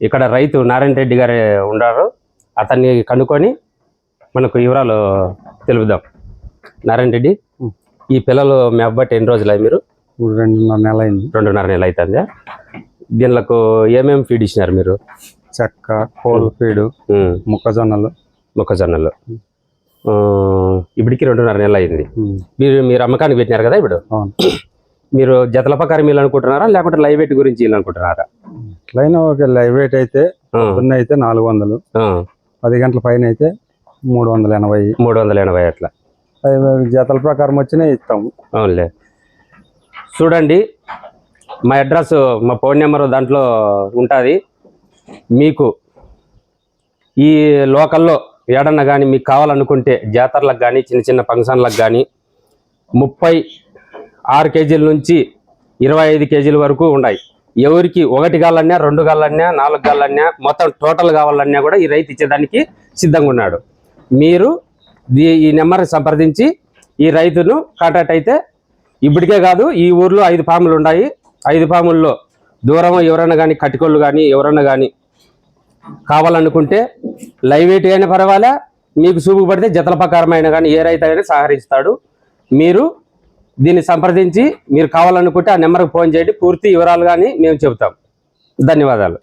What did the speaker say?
ఇక్కడ రైతు నారాయణ రెడ్డి గారు ఉన్నారు అతన్ని కనుక్కొని మనకు వివరాలు తెలుపుదాం. నారాయణ రెడ్డి ఈ పిల్లలు మీ అబ్బట్టి ఎన్ని రోజులు మీరు? రెండున్నర నెల అయింది రెండున్నర నెలలు అవుతుందా దీనిలకు ఏమేమి ఫీడ్ ఇచ్చినారు మీరు? చెక్క కోల్ ఫీడు మొక్కజొన్నలు. మొక్కజొన్నలు. ఇప్పటికి రెండున్నర నెలలు అయింది మీరు మీరు అమ్మకానికి పెట్టినారు కదా ఇప్పుడు? మీరు జతల ప్రకారం వీళ్ళు అనుకుంటున్నారా లేకుంటే లైవ్ వెయిట్ గురించి వీళ్ళు అనుకుంటున్నారా ఇట్లయినా ఒక లైవ్ వెయిట్ అయితే పొద్దున్న అయితే నాలుగు వందలు. పది గంటల పైన అయితే మూడు వందల ఎనభై. మూడు వందల ఎనభై అట్లా. జతల ప్రకారం వచ్చినాయి ఇస్తాము అవునులే. చూడండి మా అడ్రస్ మా ఫోన్ నెంబర్ దాంట్లో ఉంటుంది. మీకు ఈ లోకల్లో ఏడన్నా కానీ మీకు కావాలనుకుంటే జాతరలకు కానీ చిన్న చిన్న ఫంక్షన్లకు కానీ ముప్పై ఆరు కేజీల నుంచి ఇరవై ఐదు కేజీల వరకు ఉన్నాయి. ఎవరికి ఒకటి గాలన్నా రెండు కావాలన్నా నాలుగు కావాలన్నా మొత్తం టోటల్ కావాలన్నా కూడా ఈ రైతు ఇచ్చేదానికి సిద్ధంగా ఉన్నాడు. మీరు ఈ నెంబర్ సంప్రదించి ఈ రైతును కాంటాక్ట్ అయితే ఇప్పటికే కాదు ఈ ఊర్లో ఐదు ఫాములు ఉన్నాయి. ఐదు ఫాముల్లో దూరం ఎవరైనా కానీ కటికోళ్ళు కానీ ఎవరైనా కానీ కావాలనుకుంటే లైవ్ వెయిట్ అయినా పర్వాలే మీకు చూపు పడితే జతల ప్రకారం కానీ ఏ రైతు అయినా సహకరిస్తాడు. మీరు దీన్ని సంప్రదించి మీరు కావాలనుకుంటే ఆ నెంబర్కి ఫోన్ చేయండి. పూర్తి వివరాలు కానీ మేము చెబుతాం. ధన్యవాదాలు.